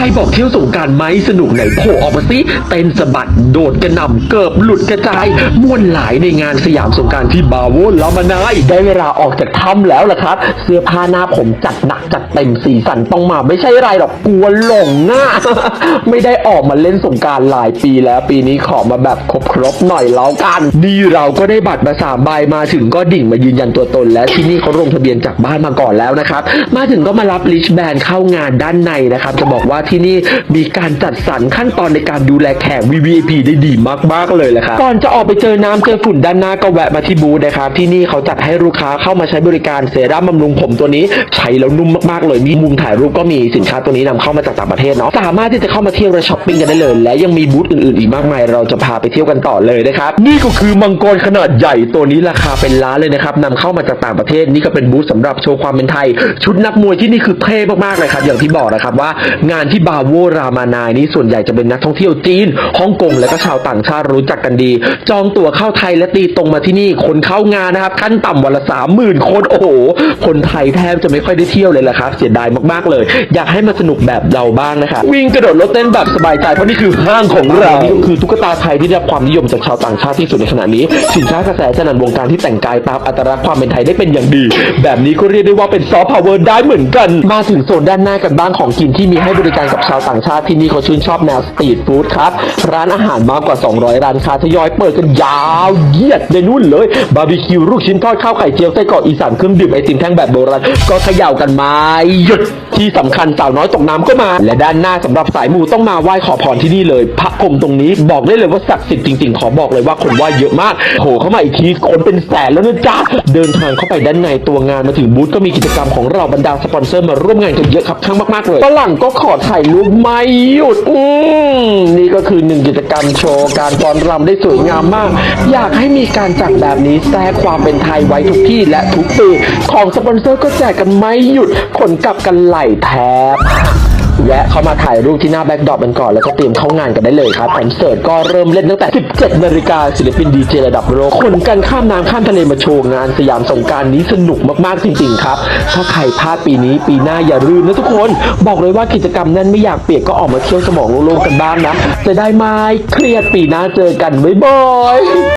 รบอกเที่ยวสงการไหมสนุกไหนโผล่ออกมาสิเต้นสะบัดโดดกระหน่ำเกิบหลุดกระจายม่วนหลายในงานสยามสงการที่บาโวลามานายได้เวลาออกจากถ้ำแล้วล่ะครับ เสื้อผ้าหน้าผมจัดหนักจัดเต็มสีสันต้องมาไม่ใช่ไรหรอกกลัวหลงหน้า ไม่ได้ออกมาเล่นสงการหลายปีแล้วปีนี้ขอมาแบบครบครบหน่อยแล้วกันนี่เราก็ได้บัตรมาสามใบมาถึงก็ดิ่งมายืนยันตัวตน และที่นี่เขาลงทะเบียนจากบ้านมาก่อนแล้วนะครับมาถึงก็มารับลิชแบนเข้างานด้านในนะครับจะบอกว่าที่นี่มีการจัดสรรขั้นตอนในการดูแลแขก VVIP ได้ดีมาก ๆ เลยแหละครับก่อนจะออกไปเจอน้ำเจอฝุ่นด้านหน้าก็แวะมาที่บูธนะครับที่นี่เขาจัดให้ลูกค้าเข้ามาใช้บริการเซรั่มบำรุงผมตัวนี้ ใช้แล้วนุ่มมาก ๆ เลยมีมุมถ่ายรูปก็มีสินค้าตัวนี้นำเข้ามาจากต่างประเทศเนาะสามารถที่จะเข้ามาเที่ยวและช้อปปิ้งกันได้เลย และยังมีบูธอื่นๆอีกมากมาย เราจะพาไปเที่ยวกันต่อเลยนะครับนี่ก็คือมังกรขนาดใหญ่ตัวนี้ราคาเป็นล้านเลยนะครับนำเข้ามาจากต่างประเทศนี่ก็เป็นบูธสำหรับโชว์ความเป็นไทย ชุดนักมวยที่นี่คือเท่มากๆเลยครับอย่างที่บอกนะครับว่างานที่บาโวรามานายนี้ส่วนใหญ่จะเป็นนักท่องเที่ยวจีนฮ่องกงและก็ชาวต่างชาติรู้จักกันดี จองตั๋วเข้าไทยและตีตรงมาที่นี่คนเข้างานนะครับขั้นต่ำวันละสามหมื่นคนโอ้โหคนไทยแทบจะไม่ค่อยได้เที่ยวเลยละครับ เสียดายมากๆเลย อยากให้มาสนุกแบบเราบ้างนะครับวิ่งกระโดดรถเต้นแบบสบายใจเพราะนี่คือห้างของเรานี่ก็คือตุ๊กตาไทยที่ได้รับความนิยมจากชาวต่างชาติที่สุดในขณะนี้ สินค้ากระแสสนันวงการที่แต่งกายตามอัตลักษณ์ความเป็นไทยได้เป็นอย่างดี แบบนี้ก็เรียกได้ว่าเป็นซอฟต์พาวเวอร์ได้เหมือนกัน มาถึงโซนด้านหน้ากันบ้างของกินที่มีให้บริการกับชาวต่างชาติที่นี่เขาชื่นชอบแนวสตรีทฟู้ดครับ ร้านอาหารมากกว่า 200 ร้านค้าทยอยเปิดกันยาวเหยียดในนู่นเลย บาร์บีคิวลูกชิ้นทอดข้าวไข่เจียวไส้กรอกอีสานเครื่องดื่มไอติมแท่งแบบโบราณก็เขย่ากันมาหยุด ที่สำคัญสาวน้อยตกน้ำก็มา และด้านหน้าสำหรับสายมูต้องมาไหว้ขอพรที่นี่เลยพระพรมตรงนี้บอกได้เลยว่าศักดิ์สิทธิ์จริงๆ ขอบอกเลยว่าคนไหว้เยอะมากโผล่เข้ามาอีกทีคนเป็นแสนแล้วนะจ๊ะเดินทางเข้าไปด้านในตัวงานมาถึงบูธก็มีกิจกรรมของเราบรรดาสปอนเซอร์มาร่วมงานกันเยอะครับข้างมากๆเลยฝรั่งก็ขอถ่ายรูปไม่หยุดอืมนี่ก็คือหนึ่งกิจกรรมโชว์การฟ้อนรำได้สวยงามมาก อยากให้มีการจัดแบบนี้แทรกความเป็นไทยไว้ทุกที่และทุกปีของสปอนเซอร์ก็แจกกันไม่หยุดขนกลับกันไหลแทบแวะเข้ามาถ่ายรูปที่หน้าแบ็กดรอปกันก่อนแล้วก็เตรียมเข้างานกันได้เลยครับคอนเสิร์ตก็เริ่มเล่นตั้งแต่ 17 นาฬิกาศิลปินดีเจระดับโลกคนกันข้ามน้ำข้ามทะเลมาโชว์งานสยามสงการนี้สนุกมากๆจริงๆครับ ถ้าใครพลาดปีนี้ปีหน้าอย่าลืมนะทุกคน บอกเลยว่ากิจกรรมนั้นไม่อยากเปียกก็ออกมาเที่ยวสมองโล่งๆกันบ้างนะ จะได้ไม่เครียดปีหน้าเจอกันบ๊ายบาย